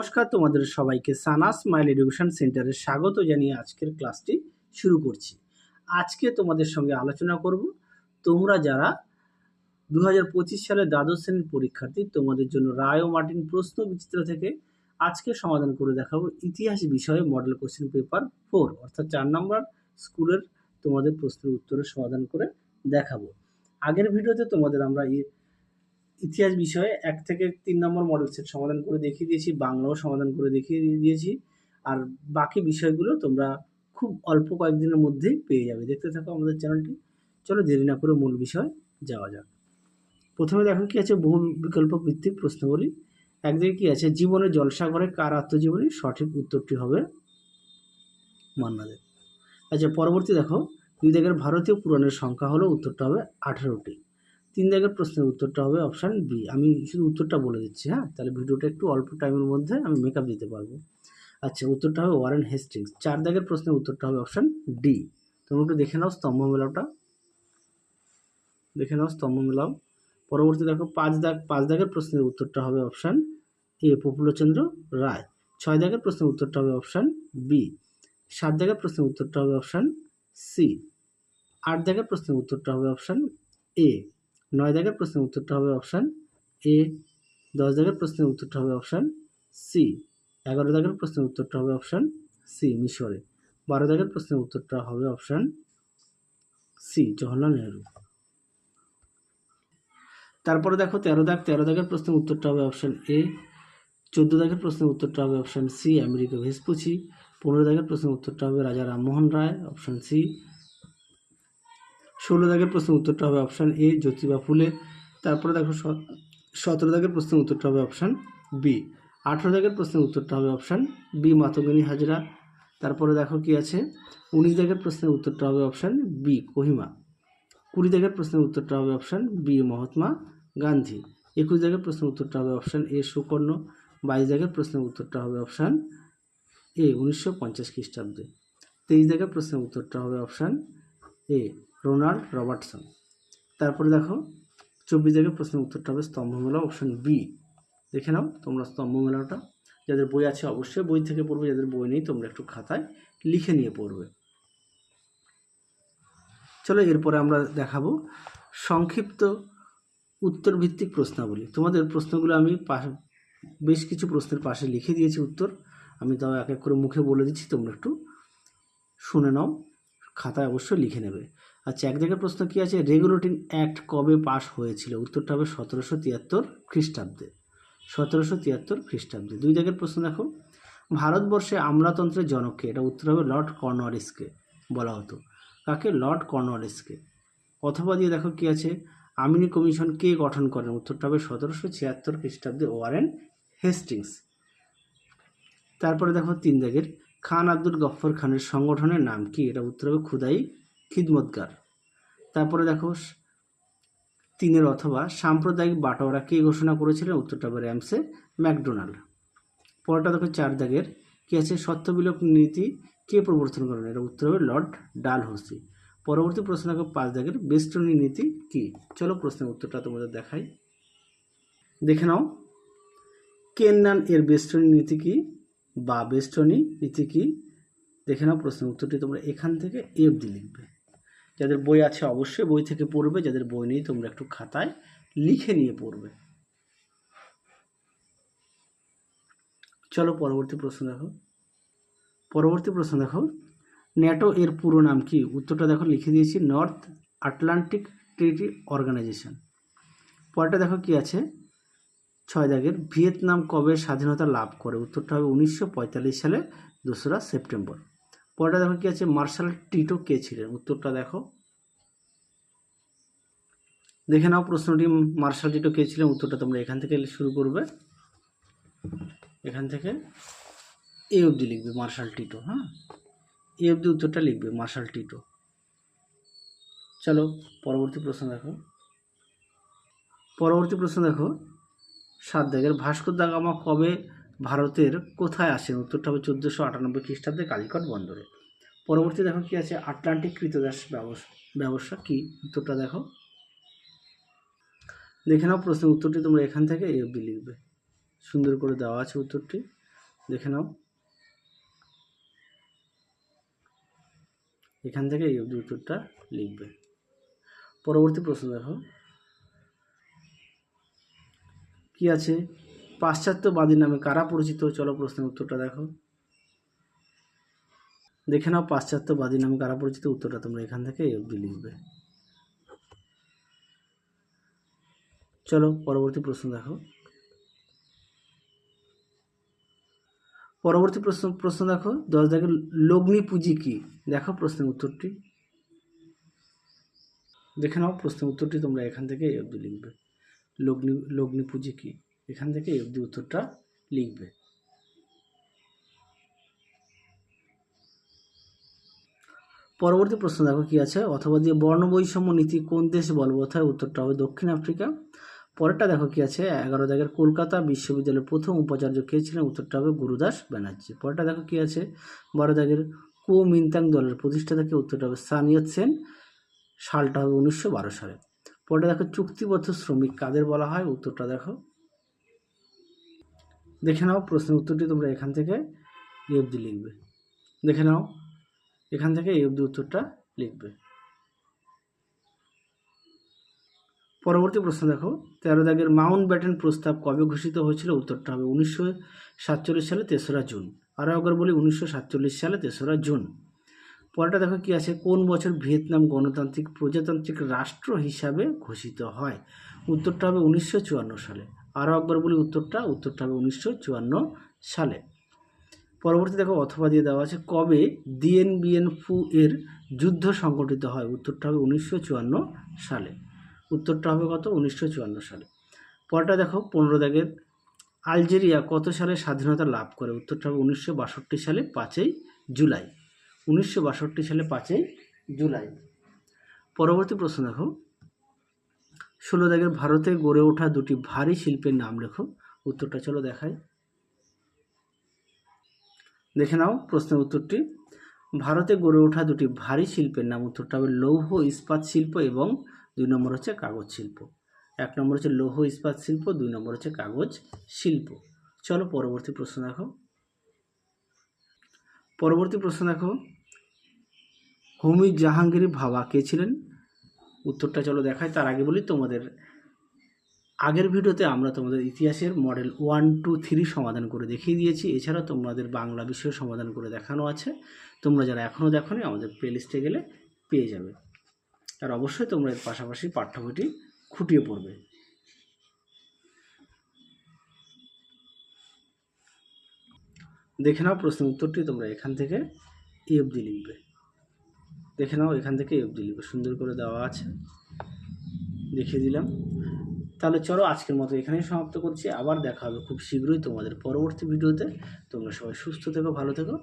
নমস্কার, তোমাদের সবাইকে সানা স্মাইল এডুকেশন সেন্টারে স্বাগত জানিয়ে আজকের ক্লাসটি শুরু করছি। আজকে তোমাদের সঙ্গে আলোচনা করব, তোমরা যারা দু হাজার পঁচিশ সালে দ্বাদশ শ্রেণির পরীক্ষার্থী, তোমাদের জন্য রায় ও মার্টিন প্রশ্ন বিচিত্র থেকে আজকে সমাধান করে দেখাবো ইতিহাস বিষয়ে মডেল কোশ্চেন পেপার ফোর অর্থাৎ চার নম্বর স্কুলের তোমাদের প্রশ্নের উত্তরের সমাধান করে দেখাবো। আগের ভিডিওতে তোমাদের আমরা ইতিহাস বিষয়ে এক থেকে তিন নম্বর মডেল সেট সমাধান করে দেখিয়ে দিয়েছি, বাংলাও সমাধান করে দেখিয়ে দিয়ে- দিয়েছি। আর বাকি বিষয়গুলো তোমরা খুব অল্প কয়েকদিনের মধ্যেই পেয়ে যাবে। দেখতে থাকো আমাদের চ্যানেলটি চলো দেরি না করে মূল বিষয় যাওয়া যাক। প্রথমে দেখো কি আছে, বহু বিকল্প ভিত্তিক প্রশ্নগুলি একদিকে কি আছে, জীবনে জলসাগরে কার আত্মজীবনী সঠিক উত্তরটি হবে মান্না দেব আচ্ছা পরবর্তী দেখো, দুই দাগের ভারতীয় পুরাণের সংখ্যা হলো উত্তরটা হবে আঠেরোটি। তিন দাগের প্রশ্নের উত্তরটা হবে অপশান বি আমি শুধু উত্তরটা বলে দিচ্ছি হ্যাঁ? তাহলে ভিডিওটা একটু অল্প টাইমের মধ্যে আমি মেকআপ দিতে পারব। আচ্ছা উত্তরটা হবে ওয়ারেন হেস্টিংস চার দাগের প্রশ্নের উত্তরটা হবে অপশান ডি তোমরা একটু দেখে নাও স্তম্ভ মেলাওটা। দেখে নাও স্তম্ভ মেলাও। পরবর্তী দেখো, পাঁচ দাগ, পাঁচ দাগের প্রশ্নের উত্তরটা হবে অপশান এ প্রফুল্লচন্দ্র রায়। ছয় দাগের প্রশ্নের উত্তরটা হবে অপশান বি সাত দাগের প্রশ্নের উত্তরটা হবে অপশান সি আট দাগের প্রশ্নের উত্তরটা হবে অপশান এ নয় দাগের প্রশ্নের উত্তরটা হবে অপশান এ, দশ দাগের প্রশ্নের উত্তরটা হবে অপশান সি, এগারো দাগের প্রশ্নের উত্তরটা হবে অপশান সি, মিশরে। বারো দাগের প্রশ্নের উত্তরটা হবে অপশান সি, জওহরলাল নেহরু। তারপরে দেখো তেরো দাগ, তেরো দাগের প্রশ্নের উত্তরটা হবে অপশান এ, চোদ্দ দাগের প্রশ্নের উত্তরটা হবে অপশান সি, আমেরিকা ভেসপুচি পনেরো দাগের প্রশ্নের উত্তরটা হবে রাজা রামমোহন রায়, অপশান সি ষোলো দাগের প্রশ্নের উত্তরটা হবে অপশান এ জ্যোতিবা ফুলে তারপরে দেখো সতেরো দাগের প্রশ্নের উত্তরটা হবে অপশান বি। আঠেরো দাগের প্রশ্নের উত্তরটা হবে অপশান বি, মাতঙ্গিনী হাজরা। তারপরে দেখো কি আছে? উনিশ দাগের প্রশ্নের উত্তরটা হবে অপশান বি, কোহিমা। কুড়ি দাগের প্রশ্নের উত্তরটা হবে অপশান বি, মহাত্মা গান্ধী। একুশ দাগের প্রশ্নের উত্তরটা হবে অপশান এ, সুকর্ণ। বাইশ দাগের প্রশ্নের উত্তরটা হবে অপশান এ, উনিশশো পঞ্চাশ খ্রিস্টাব্দে। তেইশ দাগের প্রশ্নের উত্তরটা হবে অপশান এ রোনাল্ড রবার্টসন। তারপরে দেখো, চব্বিশ দাগের প্রশ্নের উত্তরটা হবে স্তম্ভমেলা অপশান বি দেখে নাও তোমরা স্তম্ভমেলাটা। যাদের বই আছে অবশ্যই বই থেকে পড়বে, যাদের বই নেই তোমরা একটু খাতায় লিখে নিয়ে পড়বে। চলো এরপরে আমরা দেখাবো সংক্ষিপ্ত উত্তর ভিত্তিক প্রশ্নাবলী। তোমাদের প্রশ্নগুলো আমি বেশ কিছু প্রশ্নের পাশে লিখে দিয়েছি উত্তর। আমি তাও এক এক করে মুখে বলে দিচ্ছি, তোমরা একটু শুনে নাও, খাতায় অবশ্যই লিখে নেবে। আচ্ছা এক জায়গায় প্রশ্ন কি আছে? রেগুলেটিং অ্যাক্ট কবে পাস হয়েছিল? উত্তরটা হবে সতেরোশো তিয়াত্তর খ্রিস্টাব্দে। সতেরোশো তিয়াত্তর খ্রিস্টাব্দে। দুই জায়গার প্রশ্ন দেখো। ভারতবর্ষে আমলাতন্ত্রের জনককে, এটা উত্তর হবে লর্ড কর্নওয়ালিসকে বলা হতো। কাকে? লর্ড কর্নওয়ালিসকে। অথবা দিয়ে দেখো কি আছে? আমিনি কমিশন কে গঠন করেন? উত্তরটা হবে সতেরোশো ছিয়াত্তর খ্রিস্টাব্দে ওয়ারেন হেস্টিংস। তারপরে দেখো তিন দাগের খান আব্দুল গফ্ফর খানের সংগঠনের নাম কি? এটা উত্তর হবে খুদাই খিদমতগার। তারপরে দেখো, তিনের অথবা সাম্প্রদায়িক বাটোয়ারা কে ঘোষণা করেছিলেন? উত্তরটা হবে র্যামসে ম্যাকডোনাল্ড। পরেরটা দেখো, চার দাগের। কি আছে? সত্যবিলোপ নীতি কে প্রবর্তন করেন? এটা উত্তর হবে লর্ড ডালহৌসি। পরবর্তী প্রশ্ন দেখো, পাঁচ দাগের। বেস্টনী নীতি কি? চলো প্রশ্নের উত্তরটা তোমাদের দেখাই। দেখে নাও। কেননান এর বেস্টনী নীতি কি বা বেস্টনী নীতি কি? দেখে নাও প্রশ্নের উত্তরটি তোমরা এখান থেকে এ অবধি লিখবে। যাদের বই আছে অবশ্যই বই থেকে পড়বে, যাদের বই নেই তোমরা একটু খাতায় লিখে নিয়ে পড়বে। চলো পরবর্তী প্রশ্ন দেখো। পরবর্তী প্রশ্ন দেখো। ন্যাটো এর পুরো নাম কি? উত্তরটা দেখো, লিখে দিয়েছি, নর্থ আটলান্টিক ট্রিটি অর্গানাইজেশন। পরেরটা দেখো কি আছে? ছয় দাগের, ভিয়েতনাম কবে স্বাধীনতা লাভ করে? উত্তরটা হবে উনিশশো পঁয়তাল্লিশ সালে দোসরা সেপ্টেম্বর। পরেরটা দেখো কি আছে? মার্শাল টিটো কে ছিলেন? উত্তরটা দেখো। দেখে নাও প্রশ্নটি, মার্শাল টিটো কে ছিলেন? উত্তরটা তোমরা এখান থেকে শুরু করবে। এখান থেকে এ অবধি লিখবে মার্শাল টিটো হ্যাঁ? এ অবধি উত্তরটা লিখবে মার্শাল টিটো। চলো, পরবর্তী প্রশ্ন দেখো। পরবর্তী প্রশ্ন দেখো। সাত দাগের ভাস্কর দা গামা কবে ভারতের কোথায় আসেন উত্তরটা হবে চোদ্দোশো আটানব্বই খ্রিস্টাব্দে কালিকট বন্দরে। পরবর্তী দেখো কি আছে? আটলান্টিক কৃতদাস ব্যবসা ব্যবসা কি? উত্তরটা দেখো। দেখে নাও প্রশ্নের উত্তরটি, তোমরা এখান থেকে এই অবধি লিখবে। সুন্দর করে দেওয়া আছে উত্তরটি। দেখে নাও। এখান থেকে এই অবধি উত্তরটা লিখবে। পরবর্তী প্রশ্ন দেখো। কি আছে? পাশ্চাত্যবাদী নামে কারা পরিচিত? চলো প্রশ্নের উত্তরটা দেখো। দেখে নাও পাশ্চাত্যবাদী নামে কারা পরিচিত? উত্তরটা তোমরা এখান থেকে অবধি লিখবে। চলো পরবর্তী প্রশ্ন দেখো। পরবর্তী প্রশ্ন প্রশ্ন দেখো, দশ দেখো লগ্নি পুঁজি কি? দেখো প্রশ্নের উত্তরটি। দেখে নাও প্রশ্নের উত্তরটি তোমরা এখান থেকে অবধি লিখবে। লগ্নি লগ্নি পুঁজি কি? এখান থেকে এই অবধি উত্তরটা লিখবে। পরবর্তী প্রশ্ন দেখো কি আছে? অথবা দিয়ে বর্ণ বৈষম্য নীতি কোন দেশে বলবৎ হয় উত্তরটা হবে দক্ষিণ আফ্রিকা। পরেরটা দেখো কি আছে? এগারো দাগের কলকাতা বিশ্ববিদ্যালয়ের প্রথম উপাচার্য কে ছিলেন? উত্তরটা হবে গুরুদাস ব্যানার্জি। পরেরটা দেখো কি আছে? বারো দাগের কো মিন্তাং দলের প্রতিষ্ঠাতা কে? উত্তরটা হবে সানিয়ত সেন। সালটা হবে উনিশশো বারো সালে। পরেরটা দেখো চুক্তিবদ্ধ শ্রমিক কাদের বলা হয়? উত্তরটা দেখো দেখে নাও প্রশ্নের উত্তরটি তোমরা এখান থেকে এই অবধি লিখবে। দেখে নাও, এখান থেকে এই অবধি উত্তরটা লিখবে। পরবর্তী প্রশ্ন দেখো, তেরো দাগের মাউন্ট ব্যাটেন প্রস্তাব কবে ঘোষিত হয়েছিল? উত্তরটা হবে উনিশশো সাতচল্লিশ সালে তেসরা জুন। আরও একবার বলি, উনিশশো সাতচল্লিশ সালে তেসরা জুন। পরেরটা দেখো কি আছে, কোন বছর ভিয়েতনাম গণতান্ত্রিক প্রজাতান্ত্রিক রাষ্ট্র হিসাবে ঘোষিত হয়? উত্তরটা হবে উনিশশো চুয়ান্ন সালে। আরও একবার বলি উত্তরটা উত্তরটা হবে উনিশশো চুয়ান্ন সালে। পরবর্তী দেখো অথবা দিয়ে দেওয়া আছে, কবে দিয়েন বিএন ফু এর যুদ্ধ সংগঠিত হয়? উত্তরটা হবে উনিশশো চুয়ান্ন সালে। উত্তরটা হবে কত? উনিশশো চুয়ান্ন সালে। পরটা দেখো, পনেরো দাগের আলজেরিয়া কত সালে স্বাধীনতা লাভ করে? উত্তরটা হবে উনিশশো বাষট্টি সালে পাঁচই জুলাই। উনিশশো বাষট্টি সালে পাঁচই জুলাই। পরবর্তী প্রশ্ন দেখো ষোলো দাগের ভারতে গড়ে ওঠা দুটি ভারী শিল্পের নাম লেখো। উত্তরটা চলো দেখাই। দেখে নাও প্রশ্নের উত্তরটি। ভারতে গড়ে ওঠা দুটি ভারী শিল্পের নাম, উত্তরটা হবে লৌহ ইস্পাত শিল্প এবং দুই নম্বর হচ্ছে কাগজ শিল্প। এক নম্বর হচ্ছে লৌহ ইস্পাত শিল্প, দুই নম্বর হচ্ছে কাগজ শিল্প। চলো পরবর্তী প্রশ্ন দেখো। পরবর্তী প্রশ্ন দেখো। হোমি জাহাঙ্গীর ভাবা কে ছিলেন? উত্তরটা চলো দেখায় তার আগে বলি তোমাদের, আগের ভিডিওতে আমরা তোমাদের ইতিহাসের মডেল ওয়ান, টু, থ্রি সমাধান করে দেখিয়ে দিয়েছি এছাড়া তোমাদের বাংলা বিষয় সমাধান করে দেখানো আছে, তোমরা যারা এখনও দেখোনি আমাদের প্লেলিস্টে গেলে পেয়ে যাবে। আর অবশ্যই তোমরা এর পাশাপাশি পাঠ্য বইটি খুঁটিয়ে পড়বে। দেখে নাও প্রশ্ন উত্তরটি, তোমরা এখান থেকে এই অবধি লিখবে। দেখে নাও, এখান থেকে অবধি লিখবে সুন্দর করে দেওয়া আছে। দেখিয়ে দিলাম। তাহলে চলো আজকের মতো এখানেই সমাপ্ত করছি। আবার দেখা হবে খুব শীঘ্রই তোমাদের পরবর্তী ভিডিওতে তোমরা সবাই সুস্থ থেকো, ভালো থেকো।